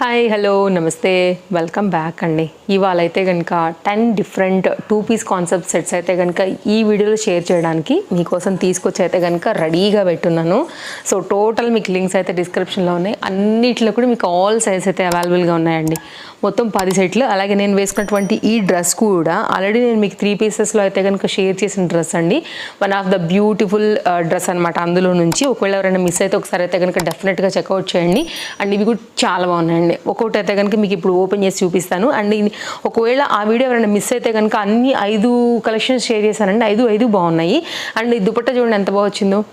Hi hello నమస్తే. Welcome back అండి. ఇవాళ అయితే కనుక ten different two piece concept sets అయితే కనుక ఈ వీడియోలో షేర్ చేయడానికి మీకోసం తీసుకొచ్చి అయితే కనుక రెడీగా పెట్టున్నాను. సో టోటల్ మీకు లింక్స్ అయితే డిస్క్రిప్షన్లో ఉన్నాయి. అన్నిట్లో కూడా మీకు ఆల్ సైజ్ అయితే అవైలబుల్గా ఉన్నాయండి. మొత్తం పది సెట్లు. అలాగే నేను వేసుకున్నటువంటి ఈ డ్రెస్ కూడా ఆల్రెడీ నేను మీకు త్రీ పీసెస్లో అయితే కనుక షేర్ చేసిన డ్రెస్ అండి. One of the beautiful dress అనమాట అందులో నుంచి. ఒకవేళ ఎవరైనా మిస్ అయితే ఒకసారి అయితే కనుక డెఫినెట్గా చెక్అవుట్ చేయండి. అండ్ ఇవి కూడా చాలా బాగున్నాయండి. ఒక్కొక్కటి అయితే కనుక మీకు ఇప్పుడు ఓపెన్ చేసి చూపిస్తాను. అండ్ ఒకవేళ ఆ వీడియో ఎవరైనా మిస్ అయితే కనుక అన్ని ఐదు కలెక్షన్స్ షేర్ చేశానండి. ఐదు ఐదు బాగున్నాయి. అండ్ ఈ దుపట్ట చూడండి ఎంత బాగా వచ్చిందో.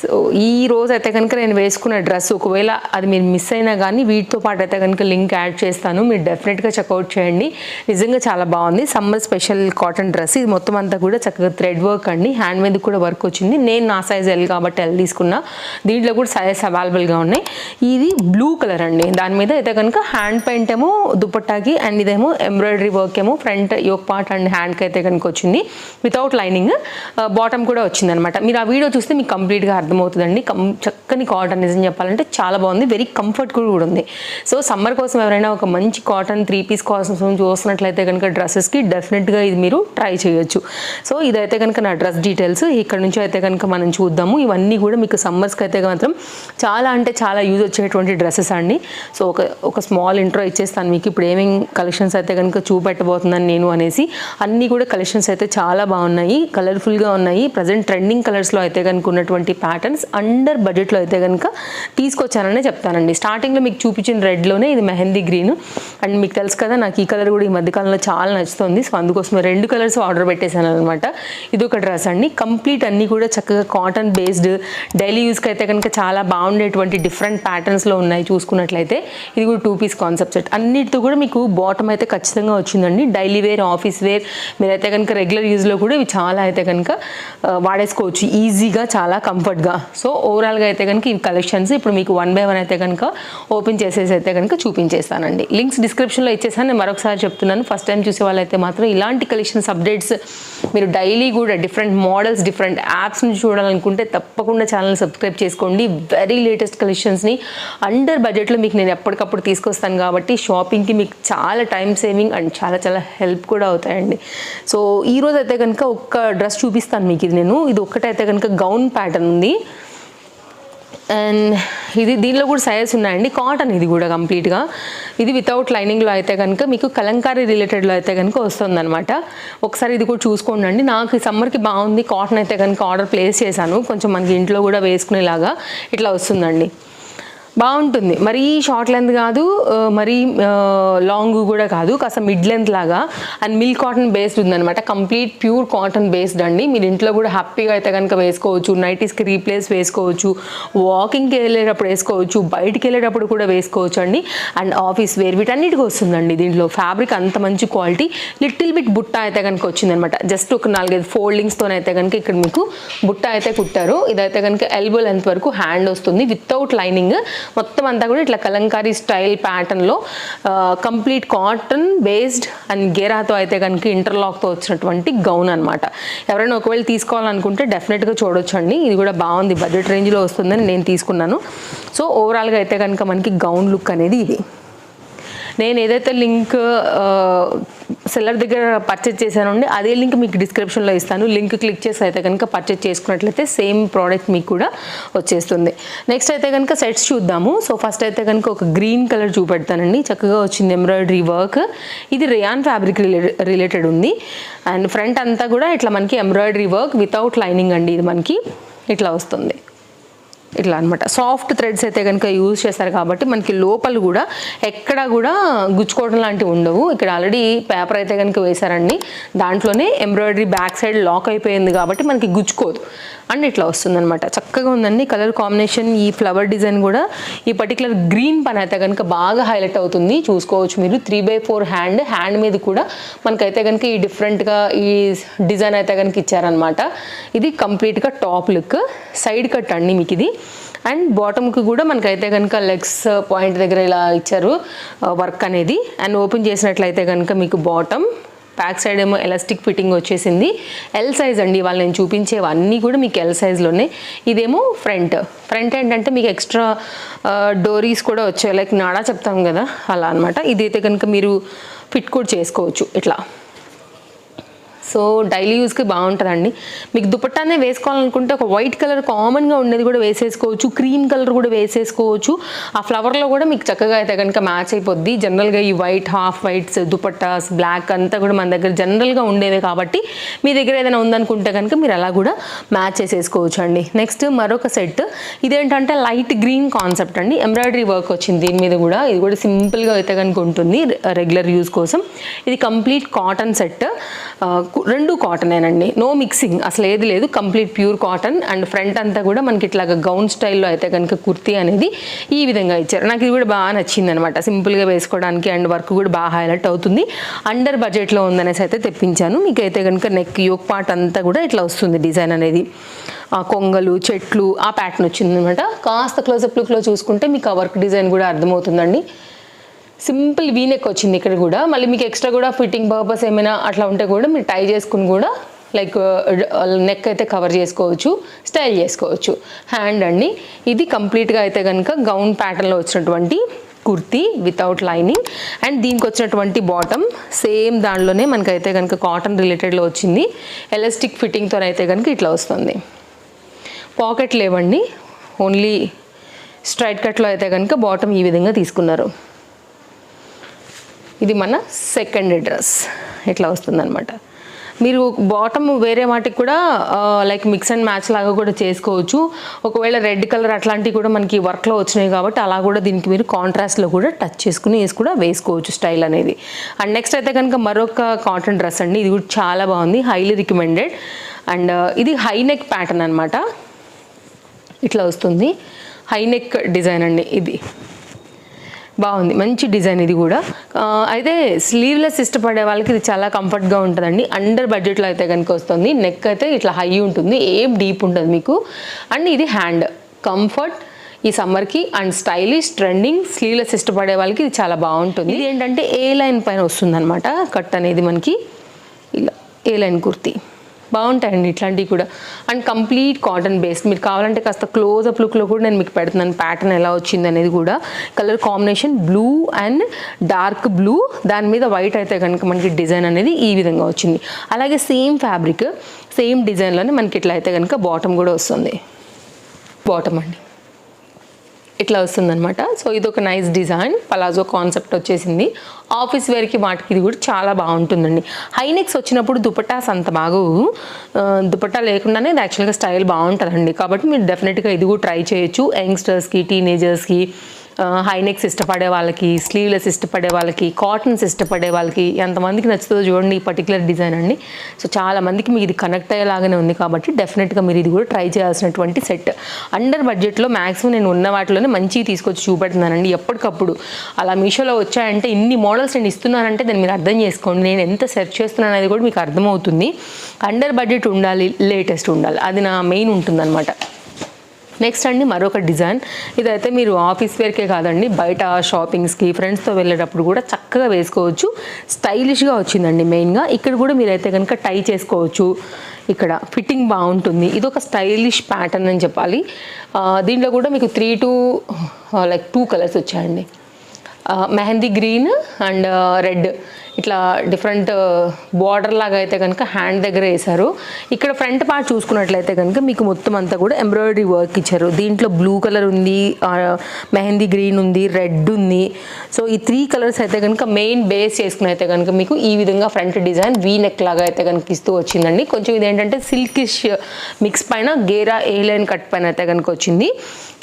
సో ఈ రోజు అయితే కనుక నేను వేసుకున్న డ్రెస్ ఒకవేళ అది మీరు మిస్ అయినా కానీ వీటితో పాటు అయితే కనుక లింక్ యాడ్ చేస్తాను. మీరు డెఫినెట్గా చెక్అవుట్ చేయండి. నిజంగా చాలా బాగుంది. సమ్మర్ స్పెషల్ కాటన్ డ్రెస్ ఇది మొత్తం అంతా కూడా చక్కగా థ్రెడ్ వర్క్ అండి. హ్యాండ్ మీద కూడా వర్క్ వచ్చింది. నేను నా సైజ్ ఎల్ కాబట్టి ఎల్ తీసుకున్నా. దీంట్లో కూడా సైజెస్ అవైలబుల్గా ఉన్నాయి. ఇది బ్లూ కలర్ అండి. దాని మీద అయితే కనుక హ్యాండ్ పెయింట్ ఏమో దుపట్టాకి అండ్ ఇదేమో ఎంబ్రాయిడరీ వర్క్ ఏమో ఫ్రంట్ యోక్ పార్ట్ అండ్ హ్యాండ్కి అయితే కనుక వచ్చింది. వితౌట్ లైనింగ్ బాటమ్ కూడా వచ్చింది అనమాట మీరు ఆ వీడియో చూస్తే మీకు కంప్లీట్గా అర్థమవుతుందండి. కం చక్కని కాటన్ నిజం చెప్పాలంటే చాలా బాగుంది. వెరీ కంఫర్ట్ కూడా ఉంది. సో సమ్మర్ కోసం ఎవరైనా ఒక మంచి కాటన్ త్రీ పీస్ కోసం చూస్తున్నట్లయితే కనుక డ్రెస్సెస్కి డెఫినెట్గా ఇది మీరు ట్రై చేయొచ్చు. సో ఇదైతే కనుక నా డ్రెస్ డీటెయిల్స్. ఇక్కడ నుంచి అయితే కనుక మనం చూద్దాము. ఇవన్నీ కూడా మీకు సమ్మర్స్కి అయితే మాత్రం చాలా అంటే చాలా యూజ్ వచ్చేటువంటి డ్రెస్సెస్ అండి. సో ఒక ఒక స్మాల్ ఇంట్రో ఇచ్చేస్తాను మీకు. ఇప్పుడు ఏమేమి కలెక్షన్స్ అయితే కనుక చూపెట్టబోతున్నాను నేను అనేసి అన్నీ కూడా కలెక్షన్స్ అయితే చాలా బాగున్నాయి. కలర్ఫుల్గా ఉన్నాయి. ప్రజెంట్ ట్రెండింగ్ కలర్స్లో అయితే కనుక ఉన్నటువంటి ప్యాటర్న్స్ అండర్ బడ్జెట్లో అయితే కనుక తీసుకొచ్చాననే చెప్తానండి. స్టార్టింగ్లో మీకు చూపించిన రెడ్లోనే ఇది మెహందీ గ్రీన్ అండ్ మీకు తెలుసు కదా నాకు ఈ కలర్ కూడా ఈ మధ్యకాలంలో చాలా నచ్చుతుంది. సో అందుకోసం రెండు కలర్స్ ఆర్డర్ పెట్టేశాను అనమాట ఇది ఒక డ్రెస్ అండి. కంప్లీట్ అన్నీ కూడా చక్కగా కాటన్ బేస్డ్ డైలీ యూస్కి అయితే కనుక చాలా బాగుండేటువంటి డిఫరెంట్ ప్యాటర్న్స్లో ఉన్నాయి చూసుకున్నట్లయితే. ఇది కూడా టూ పీస్ కాన్సెప్ట్ సెట్ అన్నిటితో కూడా మీకు బాటమ్ అయితే ఖచ్చితంగా వచ్చిందండి. డైలీ వేర్ ఆఫీస్ వేర్ మీరైతే కనుక రెగ్యులర్ యూజ్లో కూడా ఇవి చాలా అయితే కనుక వాడేసుకోవచ్చు. ఈజీగా చాలా కంఫర్ట్గా సో ఓవరాల్గా అయితే కనుక ఈ కలెక్షన్స్ ఇప్పుడు మీకు వన్ బై వన్ అయితే కనుక ఓపెన్ చేసేసి అయితే కనుక చూపించేస్తానండి. లింక్స్ డిస్క్రిప్షన్లో ఇచ్చేసాను. నేను మరొకసారి చెప్తున్నాను. ఫస్ట్ టైం చూసే వాళ్ళైతే మాత్రం ఇలాంటి కలెక్షన్స్ అప్డేట్స్ మీరు డైలీ కూడా డిఫరెంట్ మోడల్స్ డిఫరెంట్ యాప్స్ని చూడాలనుకుంటే తప్పకుండా ఛానల్ సబ్స్క్రైబ్ చేసుకోండి. వెరీ లేటెస్ట్ కలెక్షన్స్ని అండర్ బడ్జెట్లో మీకు నేను ఎప్పటికప్పుడు తీసుకొస్తాను కాబట్టి షాపింగ్కి మీకు చాలా టైం సేవింగ్ అండ్ చాలా చాలా హెల్ప్ కూడా అవుతాయండి. సో ఈరోజు అయితే కనుక ఒక్క డ్రెస్ చూపిస్తాను మీకు ఇది నేను. ఇది ఒక్కటైతే కనుక గౌన్ ప్యాటర్న్ ఉంది. అండ్ ఇది దీనిలో కూడా సైజెస్ ఉన్నాయండి. కాటన్ ఇది కూడా కంప్లీట్గా ఇది వితౌట్ లైనింగ్లో అయితే కనుక మీకు కలంకారీ రిలేటెడ్లో అయితే కనుక వస్తుందన్నమాట. ఒకసారి ఇది కూడా చూసుకోండి నాకు ఈ సమ్మర్కి బాగుంది. కాటన్ అయితే కనుక ఆర్డర్ ప్లేస్ చేశాను. కొంచెం మనకి ఇంట్లో కూడా వేసుకునేలాగా ఇట్లా వస్తుందండి. బాగుంటుంది. మరీ షార్ట్ లెంత్ కాదు మరీ లాంగ్ కూడా కాదు కాస్త మిడ్ లెంత్ లాగా. అండ్ మిల్క్ కాటన్ బేస్డ్ ఉందన్నమాట. కంప్లీట్ ప్యూర్ కాటన్ బేస్డ్ అండి. మీరు ఇంట్లో కూడా హ్యాపీగా అయితే కనుక వేసుకోవచ్చు నైటీస్కి రీప్లేస్ వేసుకోవచ్చు వాకింగ్కి వెళ్ళేటప్పుడు వేసుకోవచ్చు బయటికి వెళ్ళేటప్పుడు కూడా వేసుకోవచ్చు అండి. అండ్ ఆఫీస్ వేర్ వీటన్నిటికి వస్తుందండి దీంట్లో. ఫ్యాబ్రిక్ అంత మంచి క్వాలిటీ. లిటిల్ బిట్ బుట్ట అయితే కనుక వచ్చిందనమాట జస్ట్ ఒక నాలుగైదు ఫోల్డింగ్స్తో అయితే కనుక ఇక్కడ మీకు బుట్ట అయితే కుట్టారు. ఇదైతే కనుక ఎల్బో లెంత్ వరకు హ్యాండ్ వస్తుంది వితౌట్ లైనింగ్. మొత్తం అంతా కూడా ఇట్లా కలంకారీ స్టైల్ ప్యాటర్న్లో కంప్లీట్ కాటన్ బేస్డ్ అండ్ గేరాతో అయితే కనుక ఇంటర్లాక్తో వచ్చినటువంటి గౌన్ అనమాట ఎవరైనా ఒకవేళ తీసుకోవాలనుకుంటే డెఫినెట్గా చూడొచ్చండి. ఇది కూడా బాగుంది. బడ్జెట్ రేంజ్లో వస్తుందని నేను తీసుకున్నాను. సో ఓవరాల్గా అయితే కనుక మనకి గౌన్ లుక్ అనేది ఇది. నేను ఏదైతే లింక్ సెల్లర్ దగ్గర పర్చేజ్ చేశానండి అదే లింక్ మీకు డిస్క్రిప్షన్లో ఇస్తాను. లింక్ క్లిక్ చేసి అయితే కనుక పర్చేజ్ చేసుకున్నట్లయితే సేమ్ ప్రోడక్ట్ మీకు కూడా వచ్చేస్తుంది. నెక్స్ట్ అయితే కనుక సెట్స్ చూద్దాము. సో ఫస్ట్ అయితే కనుక ఒక గ్రీన్ కలర్ చూపెడతానండి. చక్కగా వచ్చింది ఎంబ్రాయిడరీ వర్క్ ఇది రేయాన్ ఫ్యాబ్రిక్ రిలేటెడ్ ఉంది. అండ్ ఫ్రంట్ అంతా కూడా ఇట్లా మనకి ఎంబ్రాయిడరీ వర్క్ వితౌట్ లైనింగ్ అండి ఇది మనకి. ఇట్లా వస్తుంది. ఇట్లా అనమాట సాఫ్ట్ థ్రెడ్స్ అయితే కనుక యూజ్ చేస్తారు కాబట్టి మనకి లోపల కూడా ఎక్కడ కూడా గుచ్చుకోవడం లాంటివి ఉండవు. ఇక్కడ ఆల్రెడీ పేపర్ అయితే కనుక వేశారండి. దాంట్లోనే ఎంబ్రాయిడరీ బ్యాక్ సైడ్ లాక్ అయిపోయింది కాబట్టి మనకి గుచ్చుకోదు. అండ్ ఇట్లా వస్తుందనమాట చక్కగా ఉందండి. కలర్ కాంబినేషన్ ఈ ఫ్లవర్ డిజైన్ కూడా. ఈ పర్టికులర్ గ్రీన్ పని అయితే కనుక బాగా హైలైట్ అవుతుంది. చూసుకోవచ్చు మీరు. Three by four hand. Hand మీద కూడా మనకైతే కనుక ఈ డిఫరెంట్గా ఈ డిజైన్ అయితే కనుక ఇచ్చారనమాట ఇది కంప్లీట్గా టాప్ లుక్. సైడ్ కట్ అండి మీకు ఇది. అండ్ బాటమ్కి కూడా మనకైతే కనుక లెగ్స్ పాయింట్ దగ్గర ఇలా ఇచ్చారు వర్క్ అనేది. అండ్ ఓపెన్ చేసినట్లయితే కనుక మీకు బాటమ్ బ్యాక్ సైడ్ ఏమో ఎలాస్టిక్ ఫిట్టింగ్ వచ్చేసింది. ఎల్ సైజ్ అండి వాళ్ళు నేను చూపించేవన్నీ కూడా మీకు ఎల్ సైజ్లోనే ఇదేమో ఫ్రంట్. ఫ్రంట్ ఏంటంటే మీకు ఎక్స్ట్రా డోరీస్ కూడా వచ్చాయి. లైక్ నాడా చెప్తాం కదా అలా అనమాట ఇదైతే కనుక మీరు ఫిట్ కూడా చేసుకోవచ్చు. ఇట్లా. సో డైలీ యూస్కి బాగుంటుందండి. మీకు దుపట్టానే వేసుకోవాలనుకుంటే ఒక వైట్ కలర్ కామన్గా ఉండేది కూడా వేసేసుకోవచ్చు క్రీమ్ కలర్ కూడా వేసేసుకోవచ్చు. ఆ ఫ్లవర్లో కూడా మీకు చక్కగా అయితే కనుక మ్యాచ్ అయిపోద్ది. జనరల్గా ఈ white half whites dupattas black అంతా కూడా మన దగ్గర జనరల్గా ఉండేవే కాబట్టి మీ దగ్గర ఏదైనా ఉందనుకుంటే కనుక మీరు అలా కూడా మ్యాచ్ చేసేసుకోవచ్చు అండి నెక్స్ట్ మరొక సెట్. ఇదేంటంటే లైట్ గ్రీన్ కాన్సెప్ట్ అండి. ఎంబ్రాయిడరీ వర్క్ వచ్చింది దీని మీద కూడా. ఇది కూడా సింపుల్గా అయితే కనుక ఉంటుంది రెగ్యులర్ యూస్ కోసం. ఇది కంప్లీట్ కాటన్ సెట్. రెండు కాటనేనండి. నో మిక్సింగ్ అసలు ఏది లేదు. Complete pure cotton and front అంతా కూడా మనకి ఇట్లా గౌన్ స్టైల్లో అయితే కనుక కుర్తీ అనేది ఈ విధంగా ఇచ్చారు. నాకు ఇది కూడా బాగా నచ్చింది అనమాట సింపుల్గా వేసుకోవడానికి అండ్ వర్క్ కూడా బాగా హైలైట్ అవుతుంది. అండర్ బడ్జెట్లో ఉందనేసి అయితే తెప్పించాను. మీకు అయితే కనుక నెక్ యోక్ పార్ట్ అంతా కూడా ఇట్లా వస్తుంది డిజైన్ అనేది. ఆ కొంగలు చెట్లు ఆ ప్యాటర్న్ వచ్చింది అనమాట కాస్త క్లోజప్ లుక్లో చూసుకుంటే మీకు ఆ వర్క్ డిజైన్ కూడా అర్థమవుతుందండి. సింపుల్ వీనెక్ వచ్చింది ఇక్కడ కూడా. మళ్ళీ మీకు ఎక్స్ట్రా కూడా ఫిట్టింగ్ పర్పస్ ఏమైనా అట్లా ఉంటే కూడా మీరు టై చేసుకుని కూడా లైక్ నెక్ అయితే కవర్ చేసుకోవచ్చు స్టైల్ చేసుకోవచ్చు. హ్యాండ్ అండి. ఇది కంప్లీట్గా అయితే కనుక గౌన్ ప్యాటర్న్లో వచ్చినటువంటి కుర్తీ వితౌట్ లైనింగ్. అండ్ దీనికి వచ్చినటువంటి బాటమ్ సేమ్ దానిలోనే మనకైతే కనుక కాటన్ రిలేటెడ్లో వచ్చింది. ఎలాస్టిక్ ఫిట్టింగ్తో అయితే కనుక ఇట్లా వస్తుంది. పాకెట్ లేవండి. ఓన్లీ స్ట్రైట్ కట్లో అయితే కనుక బాటమ్ ఈ విధంగా తీసుకున్నారు. ఇది మన సెకండ్ డ్రెస్ ఇట్లా వస్తుందన్నమాట. మీరు బాటమ్ వేరే వాటికి కూడా లైక్ మిక్స్ అండ్ మ్యాచ్ లాగా కూడా చేసుకోవచ్చు. ఒకవేళ రెడ్ కలర్ అట్లాంటివి కూడా మనకి వర్క్లో వచ్చినాయి కాబట్టి అలా కూడా దీనికి మీరు కాంట్రాస్ట్లో కూడా టచ్ చేసుకుని వేసి కూడా వేసుకోవచ్చు స్టైల్ అనేది. అండ్ నెక్స్ట్ అయితే కనుక మరొక కాటన్ డ్రెస్ అండి. ఇది కూడా చాలా బాగుంది. హైలీ రికమెండెడ్ అండ్ ఇది హై నెక్ ప్యాటర్న్ అనమాట ఇట్లా వస్తుంది. హై నెక్ డిజైన్ అండి ఇది. బాగుంది. మంచి డిజైన్ ఇది కూడా. అయితే స్లీవ్లెస్ ఇష్టపడే వాళ్ళకి ఇది చాలా కంఫర్ట్గా ఉంటుందండి. అండర్ బడ్జెట్లో అయితే కనుక వస్తుంది. నెక్ అయితే ఇట్లా హై ఉంటుంది. ఏం డీప్ ఉంటుంది మీకు. అండ్ ఇది హ్యాండ్ కంఫర్ట్ ఈ సమ్మర్కి అండ్ స్టైలిష్ ట్రెండింగ్ స్లీవ్లెస్ ఇష్టపడే వాళ్ళకి ఇది చాలా బాగుంటుంది. ఇది ఏంటంటే ఏ లైన్ పైన వస్తుందన్నమాట. కట్ అనేది మనకి ఇలా ఏ లైన్ కుర్తీ. బాగుంటాయండి ఇట్లాంటివి కూడా. అండ్ కంప్లీట్ కాటన్ బేస్డ్ మీరు కావాలంటే కాస్త క్లోజ్అప్ లుక్లో కూడా నేను మీకు పెడుతున్నాను. ప్యాటర్న్ ఎలా వచ్చింది అనేది కూడా. Colour combination blue and dark blue. దాని మీద వైట్ అయితే కనుక మనకి డిజైన్ అనేది ఈ విధంగా వచ్చింది. అలాగే సేమ్ ఫ్యాబ్రిక్ సేమ్ డిజైన్లోనే మనకి ఇట్లా అయితే కనుక బాటమ్ కూడా వస్తుంది. బాటమ్ అండి. ఇట్లా వస్తుందన్నమాట. సో ఇది ఒక నైస్ డిజైన్ పలాజో కాన్సెప్ట్ వచ్చేసింది ఆఫీస్ వేర్కి వాటికి ఇది కూడా చాలా బాగుంటుందండి. హైనెక్స్ వచ్చినప్పుడు దుపట్టాస్ అంత బాగు దుపట్టా లేకుండానే ఇది యాక్చువల్గా స్టైల్ బాగుంటుందండి. కాబట్టి మీరు డెఫినెట్గా ఇది కూడా ట్రై చేయొచ్చు. యంగ్స్టర్స్కి టీనేజర్స్కి హైనెక్స్ ఇష్టపడే వాళ్ళకి స్లీవ్లెస్ ఇష్టపడే వాళ్ళకి కాటన్స్ ఇష్టపడే వాళ్ళకి ఎంతమందికి నచ్చుతుందో చూడండి ఈ పర్టికులర్ డిజైన్ అండి. సో చాలా మందికి మీకు ఇది కనెక్ట్ అయ్యేలాగానే ఉంది కాబట్టి డెఫినెట్గా మీరు ఇది కూడా ట్రై చేయాల్సినటువంటి సెట్ అండర్ బడ్జెట్లో మ్యాక్సిమం నేను ఉన్న వాటిలోనే మంచివి తీసుకొచ్చి చూపెడుతున్నానండి. ఎప్పటికప్పుడు అలా మీషోలో వచ్చాయంటే ఇన్ని మోడల్స్ నేను ఇస్తున్నానంటే దాన్ని మీరు అర్థం చేసుకోండి. నేను ఎంత సెర్చ్ చేస్తున్నాను అనేది కూడా మీకు అర్థమవుతుంది. అండర్ బడ్జెట్ ఉండాలి లేటెస్ట్ ఉండాలి. అది నా మెయిన్ ఉంటుందన్నమాట. నెక్స్ట్ అండి మరొక డిజైన్. ఇదైతే మీరు ఆఫీస్ వేర్కే కాదండి బయట షాపింగ్స్కి ఫ్రెండ్స్తో వెళ్ళేటప్పుడు కూడా చక్కగా వేసుకోవచ్చు. స్టైలిష్గా వచ్చిందండి మెయిన్గా ఇక్కడ కూడా మీరైతే కనుక టై చేసుకోవచ్చు. ఇక్కడ ఫిట్టింగ్ బాగుంటుంది. ఇది ఒక స్టైలిష్ ప్యాటర్న్ అని చెప్పాలి. దీంట్లో కూడా మీకు three to like two colours వచ్చాయండి. మెహందీ గ్రీన్ అండ్ రెడ్ ఇట్లా డిఫరెంట్ బార్డర్ లాగా అయితే కనుక హ్యాండ్ దగ్గర వేశారు. ఇక్కడ ఫ్రంట్ పార్ట్ చూసుకున్నట్లయితే కనుక మీకు మొత్తం అంతా కూడా ఎంబ్రాయిడరీ వర్క్ ఇచ్చారు. దీంట్లో బ్లూ కలర్ ఉంది మెహందీ గ్రీన్ ఉంది రెడ్ ఉంది. సో ఈ త్రీ కలర్స్ అయితే కనుక మెయిన్ బేస్ చేసుకుని అయితే కనుక మీకు ఈ విధంగా ఫ్రంట్ డిజైన్ వీ నెక్ లాగా అయితే కనుక ఇస్తూ వచ్చిందండి. కొంచెం ఇది ఏంటంటే సిల్కిష్ మిక్స్ పైన గేరా ఏ లైన్ కట్ పైన అయితే కనుక వచ్చింది.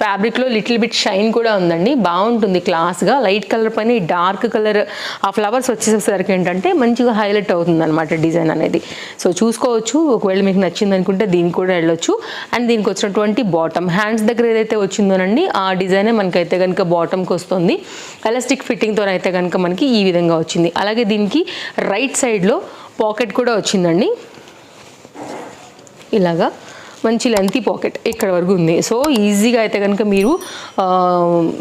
ఫ్యాబ్రిక్లో లిటిల్ బిట్ షైన్ కూడా ఉందండి. బాగుంటుంది క్లాస్గా లైట్ కలర్ పైన డార్క్ కలర్ ఆ ఫ్లవర్స్ వచ్చేసరికి ఏంటంటే మంచిగా హైలైట్ అవుతుంది అనమాట డిజైన్ అనేది. సో చూసుకోవచ్చు ఒకవేళ మీకు నచ్చింది అనుకుంటే దీనికి కూడా వెళ్ళొచ్చు. అండ్ దీనికి వచ్చినటువంటి బాటమ్ హ్యాండ్స్ దగ్గర ఏదైతే వచ్చిందోనండి ఆ డిజైనే మనకైతే కనుక బాటమ్కి వస్తుంది. ఎలాస్టిక్ ఫిట్టింగ్తో అయితే కనుక మనకి ఈ విధంగా వచ్చింది. అలాగే దీనికి రైట్ సైడ్లో పాకెట్ కూడా వచ్చిందండి. ఇలాగా మంచి లెంతీ పాకెట్ ఇక్కడ వరకు ఉంది. సో ఈజీగా అయితే కనుక మీరు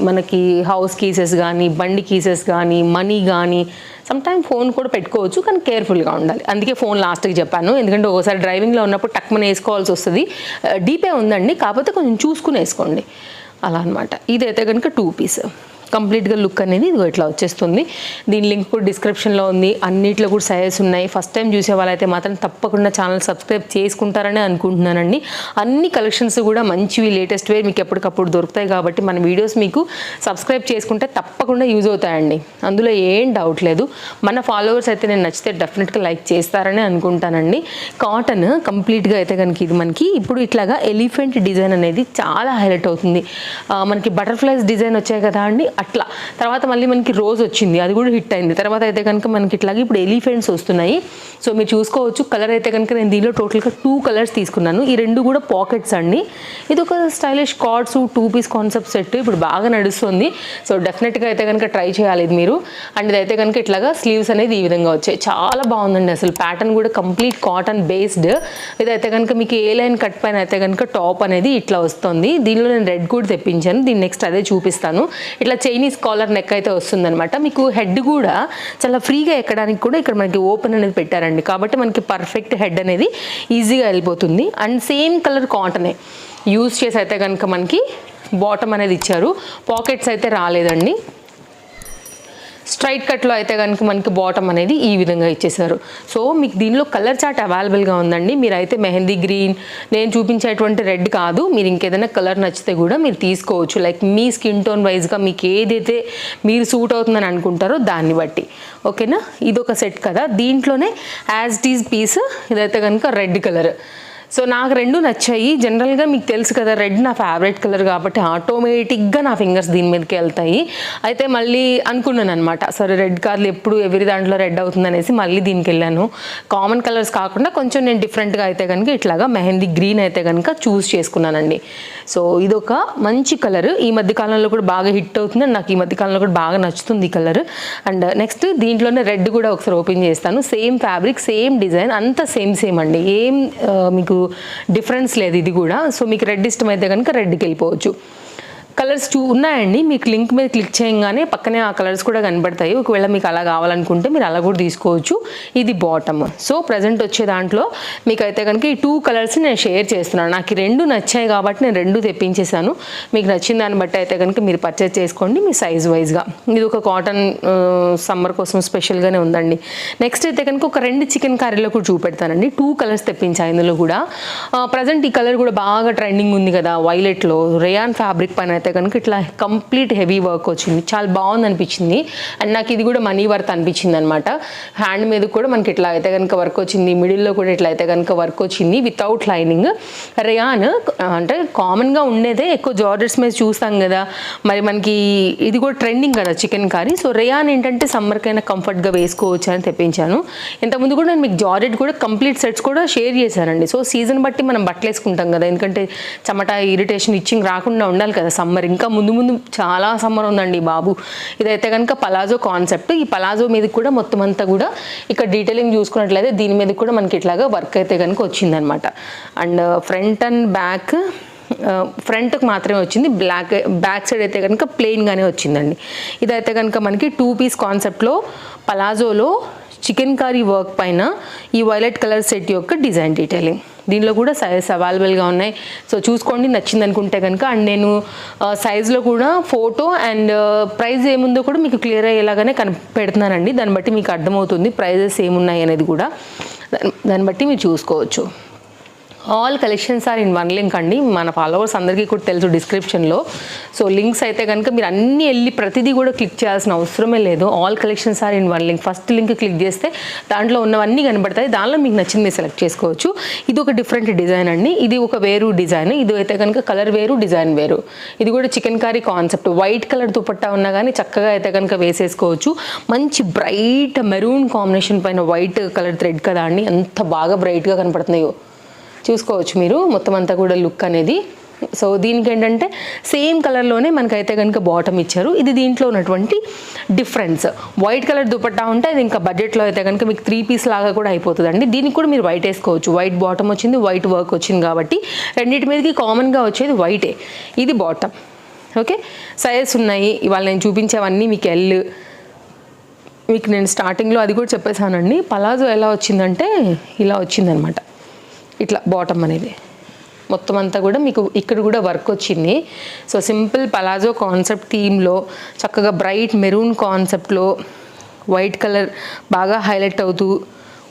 మనకి హౌస్ కీసెస్ కానీ బండి కీసెస్ కానీ మనీ కానీ సమ్ టైమ్ ఫోన్ కూడా పెట్టుకోవచ్చు కానీ కేర్ఫుల్గా ఉండాలి. అందుకే ఫోన్ లాస్ట్కి చెప్పాను. ఎందుకంటే ఒకసారి డ్రైవింగ్లో ఉన్నప్పుడు టక్మని వేసుకోవాల్సి వస్తుంది. డీపే ఉందండి కాకపోతే కొంచెం చూసుకుని వేసుకోండి. అలా అనమాట ఇదైతే కనుక టూ పీస్ కంప్లీట్గా లుక్ అనేది ఇదిగో ఇట్లా వచ్చేస్తుంది. దీని లింక్ కూడా డిస్క్రిప్షన్లో ఉంది. అన్నిట్లో కూడా సైజెస్ ఉన్నాయి. ఫస్ట్ టైం చూసే వాళ్ళైతే మాత్రం తప్పకుండా ఛానల్ సబ్స్క్రైబ్ చేసుకుంటారని అనుకుంటున్నానండి. అన్ని కలెక్షన్స్ కూడా మంచివి లేటెస్ట్ వే మీకు ఎప్పటికప్పుడు దొరుకుతాయి కాబట్టి మన వీడియోస్ మీకు సబ్స్క్రైబ్ చేసుకుంటే తప్పకుండా యూజ్ అవుతాయండి. అందులో ఏం డౌట్ లేదు. మన ఫాలోవర్స్ అయితే నేను నచ్చితే డెఫినెట్గా లైక్ చేస్తారని అనుకుంటానండి. కాటన్ కంప్లీట్గా అయితే కనుక ఇది మనకి ఇప్పుడు ఇట్లాగా ఎలిఫెంట్ డిజైన్ అనేది చాలా హైలైట్ అవుతుంది. మనకి బటర్ఫ్లైస్ డిజైన్ వచ్చాయి కదా అండి. అట్లా. తర్వాత మళ్ళీ మనకి రోజ్ వచ్చింది అది కూడా హిట్ అయింది. తర్వాత అయితే కనుక మనకి ఇట్లాగే ఇప్పుడు ఎలిఫెంట్స్ వస్తున్నాయి. సో మీరు చూసుకోవచ్చు కలర్ అయితే కనుక నేను దీనిలో టోటల్గా టూ కలర్స్ తీసుకున్నాను. ఈ రెండు కూడా పాకెట్స్ అండి. ఇది ఒక stylish co-ords two piece concept set. ఇప్పుడు బాగా నడుస్తుంది. సో డెఫినెట్గా అయితే కనుక ట్రై చేయాలి ఇది మీరు. అండ్ ఇదైతే కనుక ఇట్లాగా స్లీవ్స్ అనేది ఈ విధంగా వచ్చాయి. చాలా బాగుందండి అసలు. ప్యాటర్న్ కూడా కంప్లీట్ కాటన్ బేస్డ్. ఇదైతే కనుక మీకు ఏ లైన్ కట్ పైన అయితే కనుక టాప్ అనేది ఇట్లా వస్తుంది. దీనిలో నేను రెడ్ కూడా తెప్పించాను. దీన్ని నెక్స్ట్ అదే చూపిస్తాను. ఇట్లా చైనీస్ కాలర్ నెక్ అయితే వస్తుందనమాట మీకు హెడ్ కూడా చాలా ఫ్రీగా ఎక్కడానికి కూడా ఇక్కడ మనకి ఓపెన్ అనేది పెట్టారండి. కాబట్టి మనకి పర్ఫెక్ట్ హెడ్ అనేది ఈజీగా వెళ్ళిపోతుంది. అండ్ సేమ్ కలర్ కాటనే యూజ్ చేసి అయితే కనుక మనకి బాటమ్ అనేది ఇచ్చారు. పాకెట్స్ అయితే రాలేదండి. స్ట్రైట్ కట్లో అయితే కనుక మనకి బాటమ్ అనేది ఈ విధంగా ఇచ్చేసారు సో మీకు దీనిలో కలర్ చార్ట్ అవైలబుల్గా ఉందండి. మీరైతే మెహందీ గ్రీన్ నేను చూపించేటువంటి రెడ్ కాదు. మీరు ఇంకేదైనా కలర్ నచ్చితే కూడా మీరు తీసుకోవచ్చు. లైక్ మీ స్కిన్ టోన్ వైజ్గా మీకు ఏదైతే మీరు సూట్ అవుతుందని అనుకుంటారో దాన్ని బట్టి. ఓకేనా ఇది ఒక సెట్ కదా. దీంట్లోనే యాజ్ టీజ్ పీస్ ఇదైతే కనుక రెడ్ కలర్ సో నాకు రెండు నచ్చాయి. జనరల్గా మీకు తెలుసు కదా రెడ్ నా ఫేవరెట్ కలర్ కాబట్టి ఆటోమేటిక్గా నా ఫింగర్స్ దీని మీదకి వెళ్తాయి. అయితే మళ్ళీ అనుకున్నాను అనమాట సరే రెడ్ కార్లు ఎప్పుడు ఎవరి దాంట్లో రెడ్ అవుతుంది అనేసి మళ్ళీ దీనికి వెళ్ళాను. కామన్ కలర్స్ కాకుండా కొంచెం నేను డిఫరెంట్గా అయితే కనుక ఇట్లాగా మెహందీ గ్రీన్ అయితే కనుక చూస్ చేసుకున్నానండి. సో ఇదొక మంచి కలర్. ఈ మధ్య కాలంలో కూడా బాగా హిట్ అవుతుంది. నాకు ఈ మధ్య కాలంలో కూడా బాగా నచ్చుతుంది ఈ కలర్. అండ్ నెక్స్ట్ దీంట్లోనే రెడ్ కూడా ఒకసారి ఓపెన్ చేస్తాను. సేమ్ ఫ్యాబ్రిక్ సేమ్ డిజైన్ అంతా సేమ్ సేమ్ అండి. ఏం మీకు డిఫరెన్స్ లేదు ఇది కూడా. సో మీకు రెడ్ ఇష్టమైతే కనుక రెడ్కి వెళ్ళిపోవచ్చు. కలర్స్ టూ ఉన్నాయండి. మీకు లింక్ మీద క్లిక్ చేయగానే పక్కనే ఆ కలర్స్ కూడా కనబడతాయి. ఒకవేళ మీకు అలా కావాలనుకుంటే మీరు అలా కూడా తీసుకోవచ్చు. ఇది బాటమ్ సో ప్రజెంట్ వచ్చే దాంట్లో మీకైతే కనుక ఈ టూ కలర్స్ నేను షేర్ చేస్తున్నాను. నాకు రెండు నచ్చాయి కాబట్టి నేను రెండు తెప్పించేసాను మీకు నచ్చిన దాన్ని బట్టి అయితే కనుక మీరు పర్చేస్ చేసుకోండి మీ సైజ్ వైజ్గా ఇది ఒక కాటన్ సమ్మర్ కోసం స్పెషల్గానే ఉందండి. నెక్స్ట్ అయితే కనుక ఒక రెండు చికెన్ కర్రీలో కూడా చూపెడతానండి. టూ కలర్స్ తెప్పించాయి ఇందులో కూడా. ప్రజెంట్ ఈ కలర్ కూడా బాగా ట్రెండింగ్ ఉంది కదా వైలెట్లో రేయాన్ ఫ్యాబ్రిక్ పైన అయితే కనుక ఇట్లా కంప్లీట్ హెవీ వర్క్ వచ్చింది. చాలా బాగుంది అనిపించింది. అండ్ నాకు ఇది కూడా మనీ వర్త్ అనిపించింది అనమాట హ్యాండ్ మీద కూడా మనకి ఇట్లా అయితే కనుక వర్క్ వచ్చింది. మిడిల్లో కూడా ఇట్లా అయితే కనుక వర్క్ వచ్చింది వితౌట్ లైనింగ్ రియాన్ అంటే కామన్గా ఉండేదే. ఎక్కువ జార్జెట్స్ మీద చూస్తాం కదా. మరి మనకి ఇది కూడా ట్రెండింగ్ కదా చికెన్ కర్రీ సో రియాన్ ఏంటంటే సమ్మర్కైనా కంఫర్ట్గా వేసుకోవచ్చు అని తెప్పించాను. ఇంతకుముందు కూడా నేను మీకు జార్జెట్ కూడా కంప్లీట్ సెట్స్ కూడా షేర్ చేశానండి. సో సీజన్ బట్టి మనం బట్టలు వేసుకుంటాం కదా. ఎందుకంటే చెమట ఇరిటేషన్ ఇచ్చింగ్ రాకుండా ఉండాలి కదా సమ్మర్ ఇంకా ముందు ముందు చాలా సమ్మర్ ఉందండి బాబు. ఇదైతే కనుక పలాజో కాన్సెప్ట్. ఈ పలాజో మీద కూడా మొత్తం అంతా కూడా ఇక్కడ డీటెయిలింగ్ చూసుకున్నట్లయితే దీని మీద కూడా మనకి ఇట్లాగా వర్క్ అయితే కనుక వచ్చిందనమాట అండ్ ఫ్రంట్ అండ్ బ్యాక్ ఫ్రంట్కి మాత్రమే వచ్చింది. బ్లాక్ బ్యాక్ సైడ్ అయితే కనుక ప్లెయిన్గానే వచ్చిందండి. ఇదైతే కనుక మనకి టూ పీస్ కాన్సెప్ట్లో పలాజోలో చికెన్ కర్రీ వర్క్ పైన ఈ వైలెట్ కలర్ సెట్ యొక్క డిజైన్ డీటెయిలింగ్ దీనిలో కూడా సైజ్ అవైలబుల్గా ఉన్నాయి. సో చూసుకోండి నచ్చింది అనుకుంటే కనుక అండ్ నేను సైజులో కూడా ఫోటో అండ్ ప్రైస్ ఏముందో కూడా మీకు క్లియర్ అయ్యేలాగానే కని పెడుతున్నానండి. దాన్ని బట్టి మీకు అర్థమవుతుంది ప్రైజెస్ ఏమున్నాయి అనేది కూడా. దాన్ని బట్టి మీరు చూసుకోవచ్చు. All collections are in one link అండి. మన ఫాలోవర్స్ అందరికీ కూడా తెలుసు డిస్క్రిప్షన్లో సో లింక్స్ అయితే కనుక మీరు అన్నీ వెళ్ళి ప్రతిదీ కూడా క్లిక్ చేయాల్సిన అవసరమే లేదు. All collections are in one link first link click చేస్తే దాంట్లో ఉన్నవన్నీ కనబడతాయి. దానిలో మీకు నచ్చింది మీరు సెలెక్ట్ చేసుకోవచ్చు. ఇది ఒక డిఫరెంట్ డిజైన్ అండి. ఇది ఒక వేరు డిజైన్ ఇది అయితే కనుక కలర్ వేరు డిజైన్ వేరు. ఇది కూడా chikankari concept white colour dupatta ఉన్నా కానీ చక్కగా అయితే కనుక వేసేసుకోవచ్చు. మంచి బ్రైట్ మెరూన్ కాంబినేషన్ పైన వైట్ కలర్ థ్రెడ్ కదా అండి. ఎంత బాగా బ్రైట్గా కనపడుతున్నాయో. చూసుకోవచ్చు మీరు. మొత్తం అంతా కూడా లుక్ అనేది. సో దీనికి ఏంటంటే సేమ్ కలర్లోనే మనకైతే కనుక బాటమ్ ఇచ్చారు. ఇది దీంట్లో ఉన్నటువంటి డిఫరెన్స్. వైట్ కలర్ దుపట్టా ఉంటే అది ఇంకా బడ్జెట్లో అయితే కనుక మీకు త్రీ పీస్ లాగా కూడా అయిపోతుందండి. దీనికి కూడా మీరు వైట్ వేసుకోవచ్చు. వైట్ బాటమ్ వచ్చింది వైట్ వర్క్ వచ్చింది కాబట్టి రెండింటి మీదకి కామన్గా వచ్చేది వైటే. ఇది బాటమ్. ఓకే? సైజెస్ ఉన్నాయి. ఇవాళ నేను చూపించేవన్నీ మీకు ఎల్ మీకు నేను స్టార్టింగ్లో అది కూడా చెప్పేశానండి. పలాజో ఎలా వచ్చిందంటే ఇలా వచ్చిందనమాట. ఇట్లా బాటమ్ అనేది. మొత్తం అంతా కూడా మీకు ఇక్కడ కూడా వర్క్ వచ్చింది. సో సింపుల్ పలాజో కాన్సెప్ట్ థీమ్లో చక్కగా బ్రైట్ మెరూన్ కాన్సెప్ట్లో వైట్ కలర్ బాగా హైలైట్ అవుతూ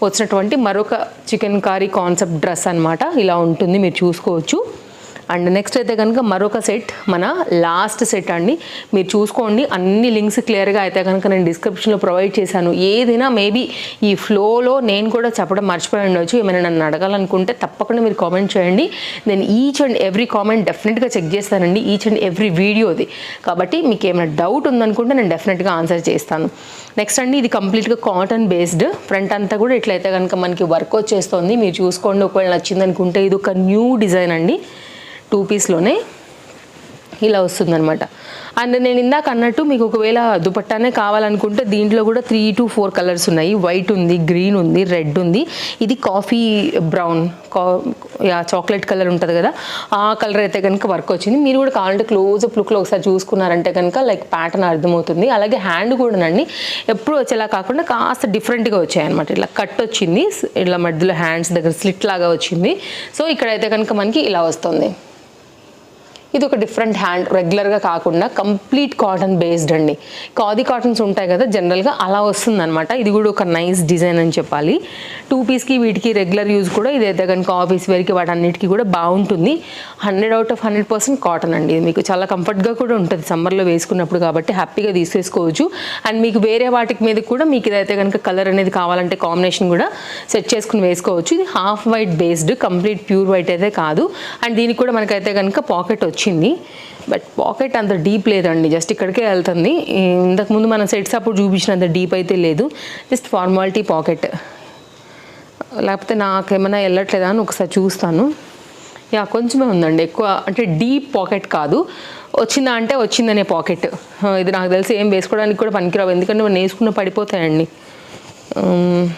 వచ్చినటువంటి మరొక చికెన్ కారీ కాన్సెప్ట్ డ్రెస్ అనమాట ఇలా ఉంటుంది మీరు చూసుకోవచ్చు. అండ్ నెక్స్ట్ అయితే కనుక మరొక సెట్ మన లాస్ట్ సెట్ అండి. మీరు చూసుకోండి అన్ని లింక్స్ క్లియర్గా అయితే కనుక నేను డిస్క్రిప్షన్లో ప్రొవైడ్ చేశాను. ఏదైనా మేబీ ఈ ఫ్లోలో నేను కూడా చెప్పడం మర్చిపోయి ఉండొచ్చు. ఏమైనా నన్ను అడగాలనుకుంటే తప్పకుండా మీరు కామెంట్ చేయండి. నేను ఈచ్ అండ్ ఎవ్రీ కామెంట్ డెఫినెట్గా చెక్ చేస్తానండి ఈచ్ అండ్ ఎవ్రీ వీడియోది కాబట్టి మీకు ఏమైనా డౌట్ ఉందనుకుంటే నేను డెఫినెట్గా ఆన్సర్ చేస్తాను. నెక్స్ట్ అండి ఇది కంప్లీట్గా కాటన్ బేస్డ్ ఫ్రంట్ అంతా కూడా ఇట్లయితే కనుక మనకి వర్క్ వచ్చేస్తుంది. మీరు చూసుకోండి ఒకవేళ నచ్చింది అనుకుంటే ఇది ఒక న్యూ డిజైన్ అండి. టూ పీస్లోనే ఇలా వస్తుందనమాట అండ్ నేను ఇందాక అన్నట్టు మీకు ఒకవేళ దుపట్టానే కావాలనుకుంటే దీంట్లో కూడా త్రీ టు ఫోర్ కలర్స్ ఉన్నాయి. వైట్ ఉంది గ్రీన్ ఉంది రెడ్ ఉంది. ఇది కాఫీ బ్రౌన్ కా చాక్లెట్ కలర్ ఉంటుంది కదా. ఆ కలర్ అయితే కనుక వర్క్ వచ్చింది. మీరు కూడా కావాలంటే క్లోజ్అప్ లుక్లో ఒకసారి చూసుకున్నారంటే కనుక లైక్ ప్యాటర్న్ అర్థమవుతుంది. అలాగే హ్యాండ్ కూడానండి ఎప్పుడు వచ్చేలా కాకుండా కాస్త డిఫరెంట్గా వచ్చాయన్నమాట. ఇట్లా కట్ వచ్చింది ఇట్లా మధ్యలో హ్యాండ్స్ దగ్గర స్లిట్ లాగా వచ్చింది. సో ఇక్కడైతే కనుక మనకి ఇలా వస్తుంది. ఇది ఒక డిఫరెంట్ హ్యాండ్ రెగ్యులర్గా కాకుండా కంప్లీట్ కాటన్ బేస్డ్ అండి. కాది కాటన్స్ ఉంటాయి కదా జనరల్గా అలా వస్తుందన్నమాట. ఇది కూడా ఒక నైస్ డిజైన్ అని చెప్పాలి. టూ పీస్కి వీటికి రెగ్యులర్ యూజ్ కూడా ఇదైతే కనుక ఆఫీస్ వేర్కి వాటన్నిటికీ కూడా బాగుంటుంది. Hundred out of hundred percent cotton అండి. ఇది మీకు చాలా కంఫర్ట్గా కూడా ఉంటుంది సమ్మర్లో వేసుకున్నప్పుడు కాబట్టి హ్యాపీగా తీసేసుకోవచ్చు. అండ్ మీకు వేరే వాటికి మీద కూడా మీకు ఇదైతే కనుక కలర్ అనేది కావాలంటే కాంబినేషన్ కూడా సెట్ చేసుకుని వేసుకోవచ్చు. ఇది half white based complete pure white అయితే కాదు. అండ్ దీనికి కూడా మనకైతే కనుక పాకెట్ వచ్చింది. బట్ పాకెట్ అంత డీప్ లేదండి. జస్ట్ ఇక్కడికే వెళ్తుంది. ఇంతకుముందు మనం సెట్స్ అప్పుడు చూపించినంత డీప్ అయితే లేదు. జస్ట్ ఫార్మాలిటీ పాకెట్ లేకపోతే నాకేమైనా వెళ్ళట్లేదా అని ఒకసారి చూస్తాను. యా కొంచెమే ఉందండి. ఎక్కువ అంటే డీప్ పాకెట్ కాదు. వచ్చిందా అంటే వచ్చిందనే పాకెట్ uh, ఇది నాకు తెలిసి ఏం వేసుకోవడానికి కూడా పనికిరావు. ఎందుకంటే మనం వేసుకున్న పడిపోతాయండి. Um,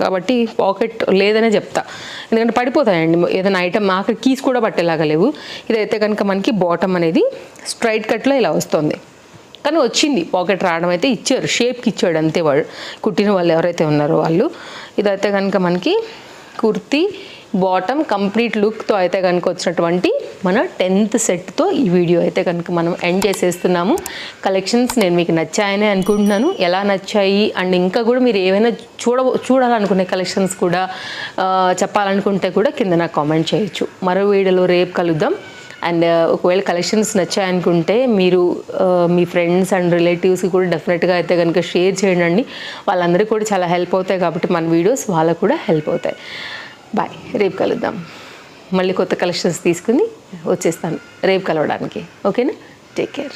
కాబట్టి పాకెట్ లేదనే చెప్తా. ఎందుకంటే పడిపోతాయండి. ఏదైనా ఐటమ్ అక్కడ కీస్ కూడా పట్టేలాగా లేవు. ఇదైతే కనుక మనకి బాటమ్ అనేది స్ట్రైట్ కట్లో ఇలా వస్తుంది. కానీ వచ్చింది. పాకెట్ రావడం అయితే ఇచ్చారు. షేప్కి ఇచ్చాడు అంతే వాడు. కుట్టిన వాళ్ళు ఎవరైతే ఉన్నారో వాళ్ళు. ఇదైతే కనుక మనకి కుర్తీ బాటమ్ కంప్లీట్ లుక్తో అయితే కనుక వచ్చినటువంటి మన టెన్త్ సెట్తో ఈ వీడియో అయితే కనుక మనం ఎండ్ చేసేస్తున్నాము. కలెక్షన్స్ నేను మీకు నచ్చాయని అనుకుంటున్నాను. ఎలా నచ్చాయి? అండ్ ఇంకా కూడా మీరు ఏమైనా చూడ చూడాలనుకునే కలెక్షన్స్ కూడా చెప్పాలనుకుంటే కూడా కింద నాకు కామెంట్ చేయొచ్చు. మరో వీడియోలో రేపు కలుద్దాం. అండ్ ఒకవేళ కలెక్షన్స్ నచ్చాయనుకుంటే మీరు మీ ఫ్రెండ్స్ అండ్ రిలేటివ్స్కి కూడా డెఫినెట్గా అయితే కనుక షేర్ చేయండి వాళ్ళందరికీ కూడా చాలా హెల్ప్ అవుతాయి కాబట్టి మన వీడియోస్ వాళ్ళకు కూడా హెల్ప్ అవుతాయి. బాయ్. రేపు కలుద్దాం. మళ్ళీ కొత్త కలెక్షన్స్ తీసుకుని వచ్చేస్తాను. రేపు కలవడానికి. ఓకేనా? Take care